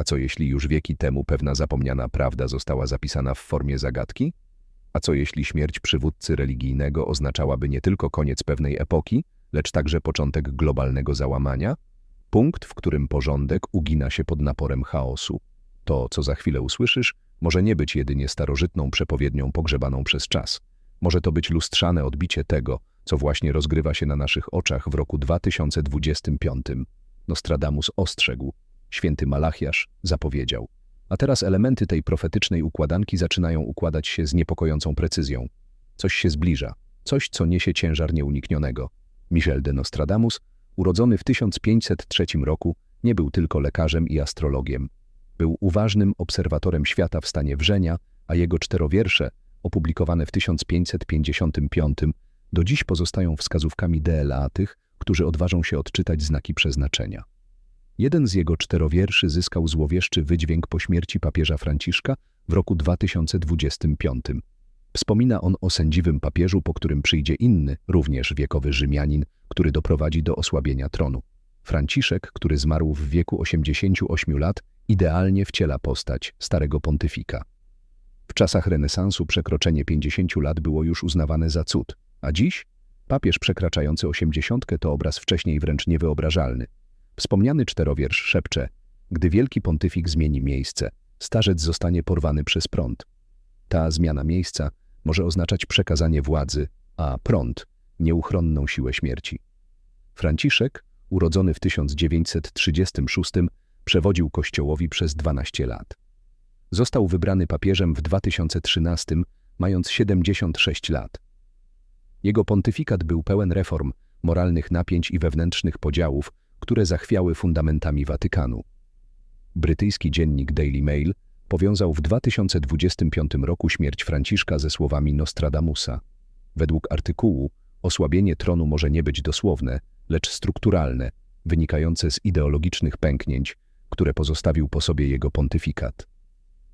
A co jeśli już wieki temu pewna zapomniana prawda została zapisana w formie zagadki? A co jeśli śmierć przywódcy religijnego oznaczałaby nie tylko koniec pewnej epoki, lecz także początek globalnego załamania? Punkt, w którym porządek ugina się pod naporem chaosu. To, co za chwilę usłyszysz, może nie być jedynie starożytną przepowiednią pogrzebaną przez czas. Może to być lustrzane odbicie tego, co właśnie rozgrywa się na naszych oczach w roku 2025. Nostradamus ostrzegł, święty Malachiasz zapowiedział. A teraz elementy tej profetycznej układanki zaczynają układać się z niepokojącą precyzją. Coś się zbliża, coś, co niesie ciężar nieuniknionego. Michel de Nostradamus, urodzony w 1503 roku, nie był tylko lekarzem i astrologiem. Był uważnym obserwatorem świata w stanie wrzenia, a jego czterowiersze, opublikowane w 1555, do dziś pozostają wskazówkami DLA tych, którzy odważą się odczytać znaki przeznaczenia. Jeden z jego czterowierszy zyskał złowieszczy wydźwięk po śmierci papieża Franciszka w roku 2025. Wspomina on o sędziwym papieżu, po którym przyjdzie inny, również wiekowy Rzymianin, który doprowadzi do osłabienia tronu. Franciszek, który zmarł w wieku 88 lat, idealnie wciela postać starego pontyfika. W czasach renesansu przekroczenie 50 lat było już uznawane za cud, a dziś papież przekraczający 80 to obraz wcześniej wręcz niewyobrażalny. Wspomniany czterowiersz szepcze, gdy wielki pontyfik zmieni miejsce, starzec zostanie porwany przez prąd. Ta zmiana miejsca może oznaczać przekazanie władzy, a prąd nieuchronną siłę śmierci. Franciszek, urodzony w 1936, przewodził Kościołowi przez 12 lat. Został wybrany papieżem w 2013, mając 76 lat. Jego pontyfikat był pełen reform, moralnych napięć i wewnętrznych podziałów, które zachwiały fundamentami Watykanu. Brytyjski dziennik Daily Mail powiązał w 2025 roku śmierć Franciszka ze słowami Nostradamusa. Według artykułu osłabienie tronu może nie być dosłowne, lecz strukturalne, wynikające z ideologicznych pęknięć, które pozostawił po sobie jego pontyfikat.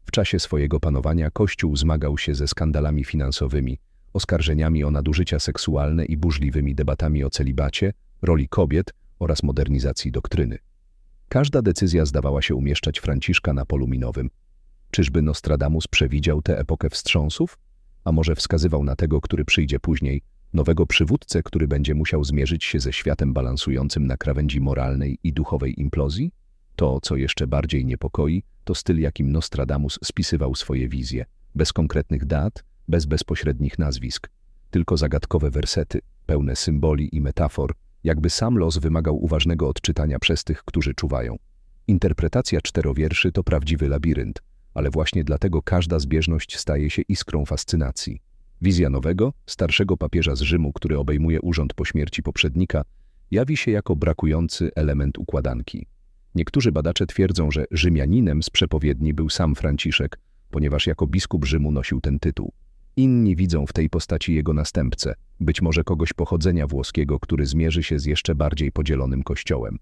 W czasie swojego panowania Kościół zmagał się ze skandalami finansowymi, oskarżeniami o nadużycia seksualne i burzliwymi debatami o celibacie, roli kobiet oraz modernizacji doktryny. Każda decyzja zdawała się umieszczać Franciszka na polu minowym. Czyżby Nostradamus przewidział tę epokę wstrząsów? A może wskazywał na tego, który przyjdzie później, nowego przywódcę, który będzie musiał zmierzyć się ze światem balansującym na krawędzi moralnej i duchowej implozji? To, co jeszcze bardziej niepokoi, to styl, jakim Nostradamus spisywał swoje wizje, bez konkretnych dat, bez bezpośrednich nazwisk, tylko zagadkowe wersety, pełne symboli i metafor, jakby sam los wymagał uważnego odczytania przez tych, którzy czuwają. Interpretacja czterowierszy to prawdziwy labirynt, ale właśnie dlatego każda zbieżność staje się iskrą fascynacji. Wizja nowego, starszego papieża z Rzymu, który obejmuje urząd po śmierci poprzednika, jawi się jako brakujący element układanki. Niektórzy badacze twierdzą, że Rzymianinem z przepowiedni był sam Franciszek, ponieważ jako biskup Rzymu nosił ten tytuł. Inni widzą w tej postaci jego następcę, być może kogoś pochodzenia włoskiego, który zmierzy się z jeszcze bardziej podzielonym kościołem.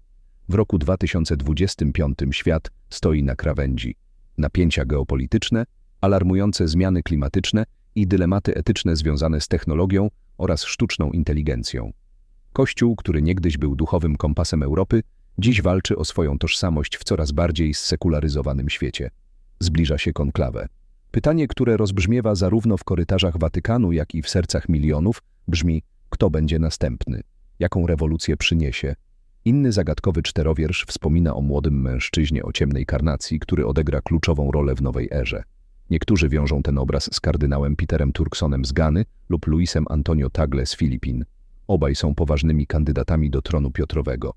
W roku 2025 świat stoi na krawędzi. Napięcia geopolityczne, alarmujące zmiany klimatyczne i dylematy etyczne związane z technologią oraz sztuczną inteligencją. Kościół, który niegdyś był duchowym kompasem Europy, dziś walczy o swoją tożsamość w coraz bardziej zsekularyzowanym świecie. Zbliża się konklawę. Pytanie, które rozbrzmiewa zarówno w korytarzach Watykanu, jak i w sercach milionów, brzmi: kto będzie następny? Jaką rewolucję przyniesie? Inny zagadkowy czterowiersz wspomina o młodym mężczyźnie o ciemnej karnacji, który odegra kluczową rolę w nowej erze. Niektórzy wiążą ten obraz z kardynałem Peterem Turksonem z Gany lub Luisem Antonio Tagle z Filipin. Obaj są poważnymi kandydatami do tronu Piotrowego.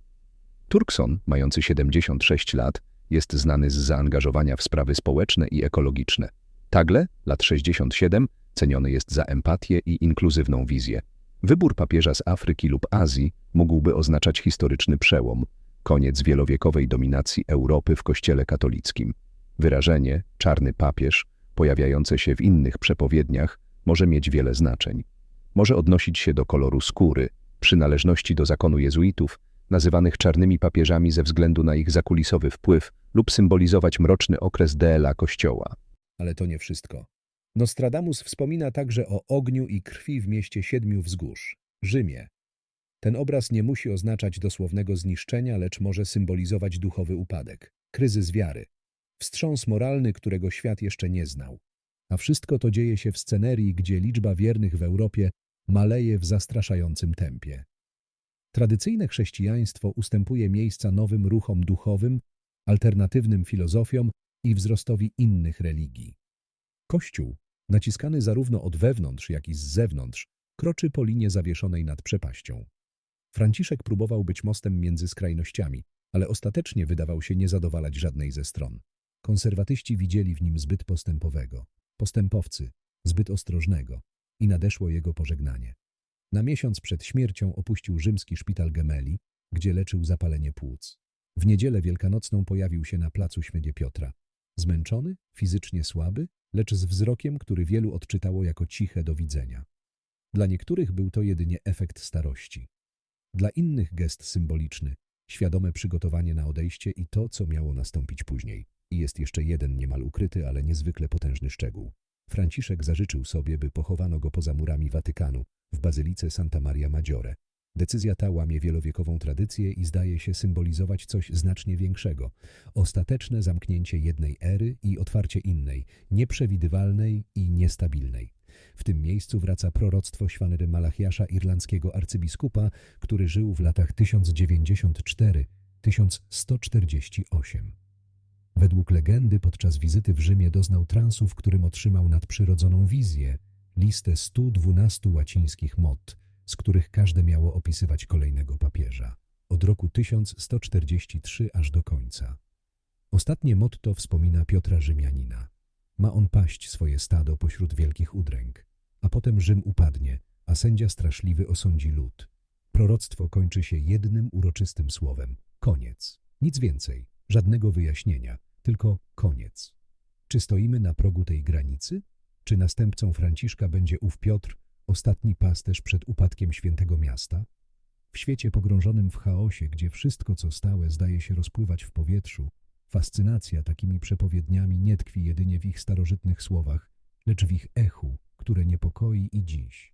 Turkson, mający 76 lat, jest znany z zaangażowania w sprawy społeczne i ekologiczne. Tagle, lat 67, ceniony jest za empatię i inkluzywną wizję. Wybór papieża z Afryki lub Azji mógłby oznaczać historyczny przełom, koniec wielowiekowej dominacji Europy w kościele katolickim. Wyrażenie czarny papież, pojawiające się w innych przepowiedniach, może mieć wiele znaczeń. Może odnosić się do koloru skóry, przynależności do zakonu jezuitów, nazywanych czarnymi papieżami ze względu na ich zakulisowy wpływ lub symbolizować mroczny okres DLA Kościoła. Ale to nie wszystko. Nostradamus wspomina także o ogniu i krwi w mieście siedmiu wzgórz, Rzymie. Ten obraz nie musi oznaczać dosłownego zniszczenia, lecz może symbolizować duchowy upadek, kryzys wiary. Wstrząs moralny, którego świat jeszcze nie znał. A wszystko to dzieje się w scenerii, gdzie liczba wiernych w Europie maleje w zastraszającym tempie. Tradycyjne chrześcijaństwo ustępuje miejsca nowym ruchom duchowym, alternatywnym filozofiom i wzrostowi innych religii. Kościół, naciskany zarówno od wewnątrz, jak i z zewnątrz, kroczy po linie zawieszonej nad przepaścią. Franciszek próbował być mostem między skrajnościami, ale ostatecznie wydawał się nie zadowalać żadnej ze stron. Konserwatyści widzieli w nim zbyt postępowego, postępowcy, zbyt ostrożnego i nadeszło jego pożegnanie. Na miesiąc przed śmiercią opuścił rzymski szpital Gemeli, gdzie leczył zapalenie płuc. W niedzielę wielkanocną pojawił się na placu Śmiedzie Piotra. Zmęczony, fizycznie słaby, lecz z wzrokiem, który wielu odczytało jako ciche do widzenia. Dla niektórych był to jedynie efekt starości. Dla innych gest symboliczny, świadome przygotowanie na odejście i to, co miało nastąpić później. I jest jeszcze jeden niemal ukryty, ale niezwykle potężny szczegół. Franciszek zażyczył sobie, by pochowano go poza murami Watykanu, w bazylice Santa Maria Maggiore. Decyzja ta łamie wielowiekową tradycję i zdaje się symbolizować coś znacznie większego. Ostateczne zamknięcie jednej ery i otwarcie innej, nieprzewidywalnej i niestabilnej. W tym miejscu wraca proroctwo Świanery Malachiasza, irlandzkiego arcybiskupa, który żył w latach 1094-1148. Według legendy podczas wizyty w Rzymie doznał transu, w którym otrzymał nadprzyrodzoną wizję, listę 112 łacińskich mod, z których każde miało opisywać kolejnego papieża, od roku 1143 aż do końca. Ostatnie motto wspomina Piotra Rzymianina. Ma on paść swoje stado pośród wielkich udręk, a potem Rzym upadnie, a sędzia straszliwy osądzi lud. Proroctwo kończy się jednym uroczystym słowem – koniec. Nic więcej, żadnego wyjaśnienia, tylko koniec. Czy stoimy na progu tej granicy? Czy następcą Franciszka będzie ów Piotr, ostatni pasterz przed upadkiem świętego miasta? W świecie pogrążonym w chaosie, gdzie wszystko co stałe zdaje się rozpływać w powietrzu, fascynacja takimi przepowiedniami nie tkwi jedynie w ich starożytnych słowach, lecz w ich echu, które niepokoi i dziś.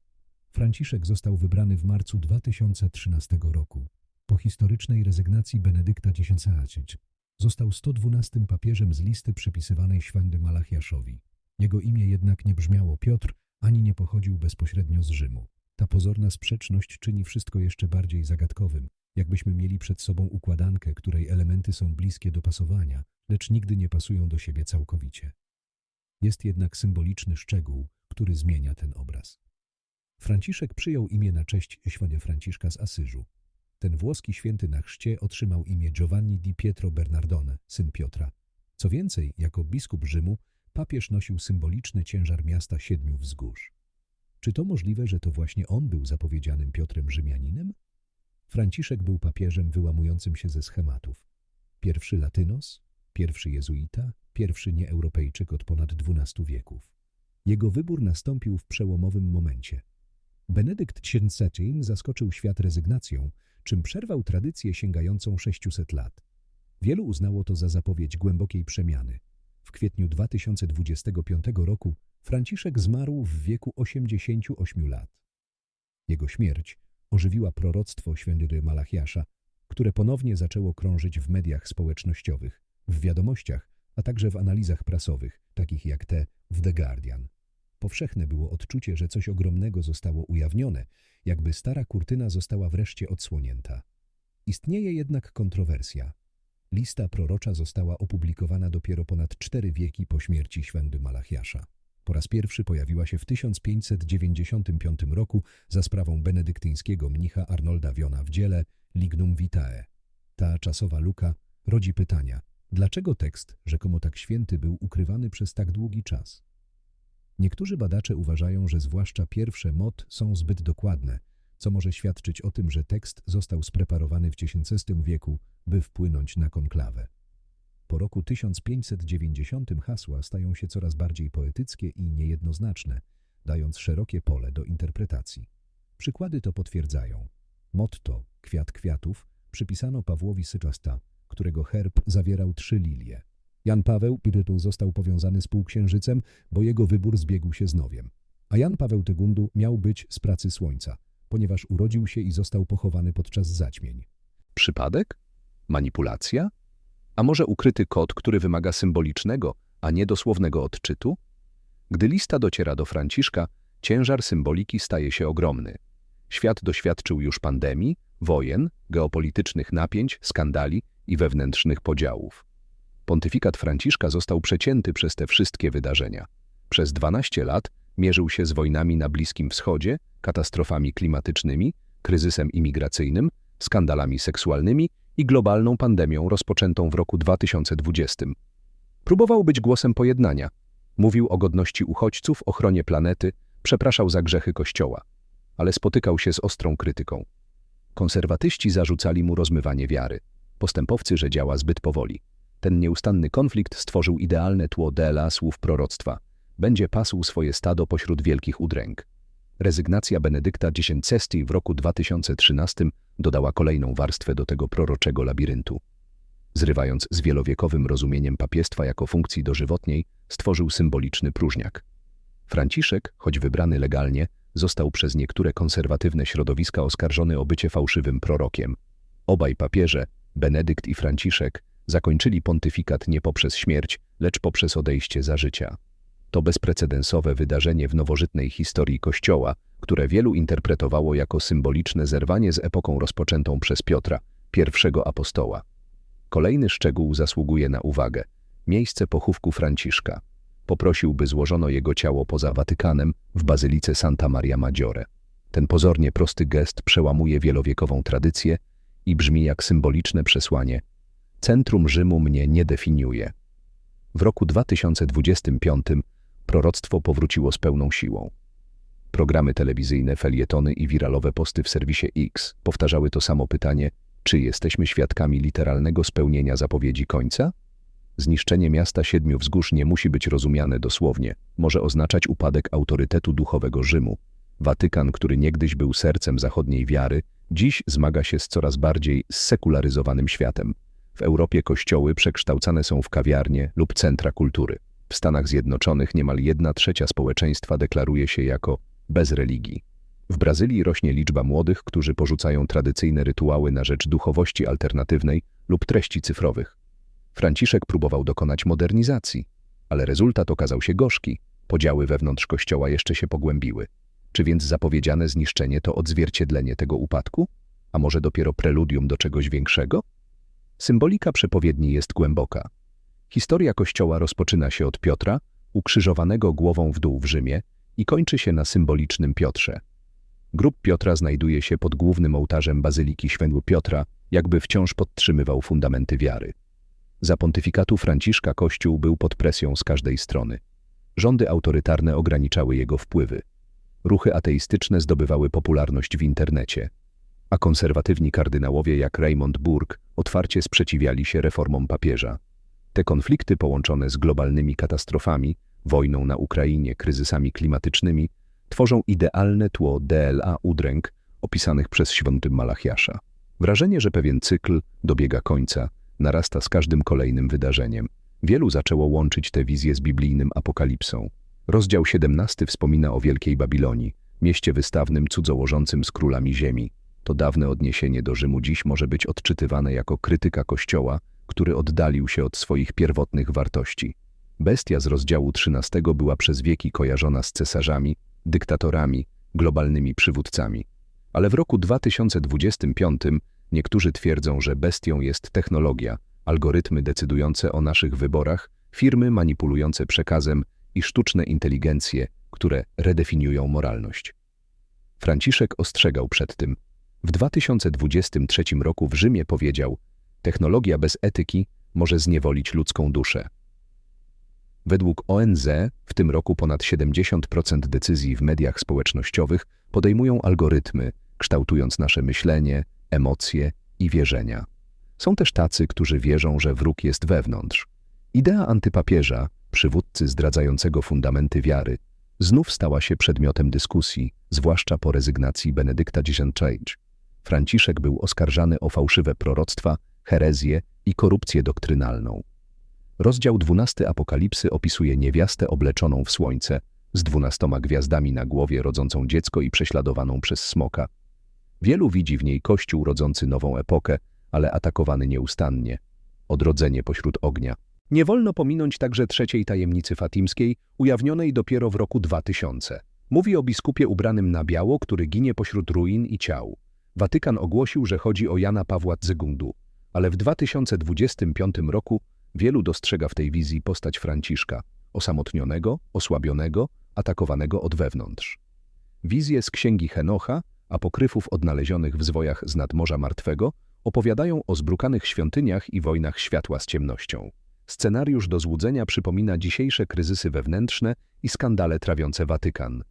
Franciszek został wybrany w marcu 2013 roku, po historycznej rezygnacji Benedykta X. Został 112 papieżem z listy przypisywanej Święty Malachiaszowi. Jego imię jednak nie brzmiało Piotr, ani nie pochodził bezpośrednio z Rzymu. Ta pozorna sprzeczność czyni wszystko jeszcze bardziej zagadkowym, jakbyśmy mieli przed sobą układankę, której elementy są bliskie do pasowania, lecz nigdy nie pasują do siebie całkowicie. Jest jednak symboliczny szczegół, który zmienia ten obraz. Franciszek przyjął imię na cześć świętego Franciszka z Asyżu. Ten włoski święty na chrzcie otrzymał imię Giovanni di Pietro Bernardone, syn Piotra. Co więcej, jako biskup Rzymu, papież nosił symboliczny ciężar miasta siedmiu wzgórz. Czy to możliwe, że to właśnie on był zapowiedzianym Piotrem Rzymianinem? Franciszek był papieżem wyłamującym się ze schematów. Pierwszy latynos, pierwszy jezuita, pierwszy nieeuropejczyk od ponad dwunastu wieków. Jego wybór nastąpił w przełomowym momencie. Benedykt XIII zaskoczył świat rezygnacją, czym przerwał tradycję sięgającą 600 lat. Wielu uznało to za zapowiedź głębokiej przemiany. W kwietniu 2025 roku Franciszek zmarł w wieku 88 lat. Jego śmierć ożywiła proroctwo święty Malachiasza, które ponownie zaczęło krążyć w mediach społecznościowych, w wiadomościach, a także w analizach prasowych, takich jak te w The Guardian. Powszechne było odczucie, że coś ogromnego zostało ujawnione, jakby stara kurtyna została wreszcie odsłonięta. Istnieje jednak kontrowersja. Lista prorocza została opublikowana dopiero ponad cztery wieki po śmierci święty Malachiasza. Po raz pierwszy pojawiła się w 1595 roku za sprawą benedyktyńskiego mnicha Arnolda Wiona w dziele Lignum Vitae. Ta czasowa luka rodzi pytania, dlaczego tekst, rzekomo tak święty, był ukrywany przez tak długi czas? Niektórzy badacze uważają, że zwłaszcza pierwsze mod są zbyt dokładne, co może świadczyć o tym, że tekst został spreparowany w X wieku, by wpłynąć na konklawę. Po roku 1590 hasła stają się coraz bardziej poetyckie i niejednoznaczne, dając szerokie pole do interpretacji. Przykłady to potwierdzają. Motto Kwiat kwiatów przypisano Pawłowi Syczasta, którego herb zawierał trzy lilie. Jan Paweł tytuł został powiązany z półksiężycem, bo jego wybór zbiegł się z nowiem. A Jan Paweł Tegundu miał być z pracy słońca, ponieważ urodził się i został pochowany podczas zaćmień. Przypadek? Manipulacja? A może ukryty kod, który wymaga symbolicznego, a nie dosłownego odczytu? Gdy lista dociera do Franciszka, ciężar symboliki staje się ogromny. Świat doświadczył już pandemii, wojen, geopolitycznych napięć, skandali i wewnętrznych podziałów. Pontyfikat Franciszka został przecięty przez te wszystkie wydarzenia. Przez 12 lat mierzył się z wojnami na Bliskim Wschodzie, katastrofami klimatycznymi, kryzysem imigracyjnym, skandalami seksualnymi i globalną pandemią rozpoczętą w roku 2020. Próbował być głosem pojednania. Mówił o godności uchodźców, ochronie planety, przepraszał za grzechy Kościoła, ale spotykał się z ostrą krytyką. Konserwatyści zarzucali mu rozmywanie wiary, postępowcy, że działa zbyt powoli. Ten nieustanny konflikt stworzył idealne tło Dela słów proroctwa. Będzie pasł swoje stado pośród wielkich udręk. Rezygnacja Benedykta XVI w roku 2013 dodała kolejną warstwę do tego proroczego labiryntu. Zrywając z wielowiekowym rozumieniem papiestwa jako funkcji dożywotniej, stworzył symboliczny próżniak. Franciszek, choć wybrany legalnie, został przez niektóre konserwatywne środowiska oskarżony o bycie fałszywym prorokiem. Obaj papieże, Benedykt i Franciszek, zakończyli pontyfikat nie poprzez śmierć, lecz poprzez odejście za życia. To bezprecedensowe wydarzenie w nowożytnej historii Kościoła, które wielu interpretowało jako symboliczne zerwanie z epoką rozpoczętą przez Piotra, pierwszego apostoła. Kolejny szczegół zasługuje na uwagę. Miejsce pochówku Franciszka. Poprosił, by złożono jego ciało poza Watykanem w bazylice Santa Maria Maggiore. Ten pozornie prosty gest przełamuje wielowiekową tradycję i brzmi jak symboliczne przesłanie Centrum Rzymu mnie nie definiuje. W roku 2025 proroctwo powróciło z pełną siłą. Programy telewizyjne, felietony i wiralowe posty w serwisie X powtarzały to samo pytanie, czy jesteśmy świadkami literalnego spełnienia zapowiedzi końca? Zniszczenie miasta Siedmiu Wzgórz nie musi być rozumiane dosłownie. Może oznaczać upadek autorytetu duchowego Rzymu. Watykan, który niegdyś był sercem zachodniej wiary, dziś zmaga się z coraz bardziej zsekularyzowanym światem. W Europie kościoły przekształcane są w kawiarnie lub centra kultury. W Stanach Zjednoczonych niemal jedna trzecia społeczeństwa deklaruje się jako bez religii. W Brazylii rośnie liczba młodych, którzy porzucają tradycyjne rytuały na rzecz duchowości alternatywnej lub treści cyfrowych. Franciszek próbował dokonać modernizacji, ale rezultat okazał się gorzki. Podziały wewnątrz kościoła jeszcze się pogłębiły. Czy więc zapowiedziane zniszczenie to odzwierciedlenie tego upadku? A może dopiero preludium do czegoś większego? Symbolika przepowiedni jest głęboka. Historia Kościoła rozpoczyna się od Piotra, ukrzyżowanego głową w dół w Rzymie i kończy się na symbolicznym Piotrze. Grób Piotra znajduje się pod głównym ołtarzem Bazyliki Świętego Piotra, jakby wciąż podtrzymywał fundamenty wiary. Za pontyfikatu Franciszka Kościół był pod presją z każdej strony. Rządy autorytarne ograniczały jego wpływy. Ruchy ateistyczne zdobywały popularność w internecie, a konserwatywni kardynałowie jak Raymond Burke otwarcie sprzeciwiali się reformom papieża. Te konflikty połączone z globalnymi katastrofami, wojną na Ukrainie, kryzysami klimatycznymi, tworzą idealne tło DLA udręk opisanych przez świętym Malachiasza. Wrażenie, że pewien cykl dobiega końca, narasta z każdym kolejnym wydarzeniem. Wielu zaczęło łączyć tę wizję z biblijnym apokalipsą. Rozdział 17 wspomina o Wielkiej Babilonii, mieście wystawnym cudzołożącym z królami ziemi. To dawne odniesienie do Rzymu dziś może być odczytywane jako krytyka Kościoła, który oddalił się od swoich pierwotnych wartości. Bestia z rozdziału 13 była przez wieki kojarzona z cesarzami, dyktatorami, globalnymi przywódcami. Ale w roku 2025 niektórzy twierdzą, że bestią jest technologia, algorytmy decydujące o naszych wyborach, firmy manipulujące przekazem i sztuczne inteligencje, które redefiniują moralność. Franciszek ostrzegał przed tym. W 2023 roku w Rzymie powiedział: Technologia bez etyki może zniewolić ludzką duszę. Według ONZ w tym roku ponad 70% decyzji w mediach społecznościowych podejmują algorytmy, kształtując nasze myślenie, emocje i wierzenia. Są też tacy, którzy wierzą, że wróg jest wewnątrz. Idea antypapieża, przywódcy zdradzającego fundamenty wiary, znów stała się przedmiotem dyskusji, zwłaszcza po rezygnacji Benedykta XIX. Franciszek był oskarżany o fałszywe proroctwa, herezję i korupcję doktrynalną. Rozdział 12 Apokalipsy opisuje niewiastę obleczoną w słońce, z dwunastoma gwiazdami na głowie rodzącą dziecko i prześladowaną przez smoka. Wielu widzi w niej kościół rodzący nową epokę, ale atakowany nieustannie. odrodzenie pośród ognia. Nie wolno pominąć także trzeciej tajemnicy fatimskiej, ujawnionej dopiero w roku 2000. Mówi o biskupie ubranym na biało, który ginie pośród ruin i ciał. Watykan ogłosił, że chodzi o Jana Pawła II, ale w 2025 roku wielu dostrzega w tej wizji postać Franciszka, osamotnionego, osłabionego, atakowanego od wewnątrz. Wizje z księgi Henocha, apokryfów odnalezionych w zwojach z nadmorza martwego, opowiadają o zbrukanych świątyniach i wojnach światła z ciemnością. Scenariusz do złudzenia przypomina dzisiejsze kryzysy wewnętrzne i skandale trawiące Watykan.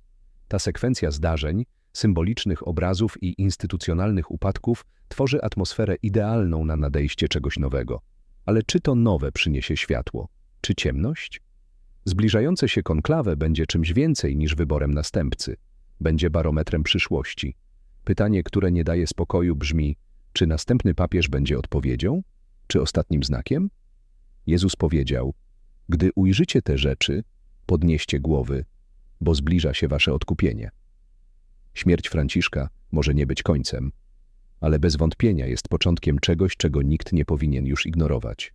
Ta sekwencja zdarzeń, symbolicznych obrazów i instytucjonalnych upadków tworzy atmosferę idealną na nadejście czegoś nowego. Ale czy to nowe przyniesie światło, czy ciemność? Zbliżające się konklawę będzie czymś więcej niż wyborem następcy. Będzie barometrem przyszłości. Pytanie, które nie daje spokoju, brzmi: czy następny papież będzie odpowiedzią, czy ostatnim znakiem? Jezus powiedział: Gdy ujrzycie te rzeczy, podnieście głowy, bo zbliża się wasze odkupienie. Śmierć Franciszka może nie być końcem, ale bez wątpienia jest początkiem czegoś, czego nikt nie powinien już ignorować.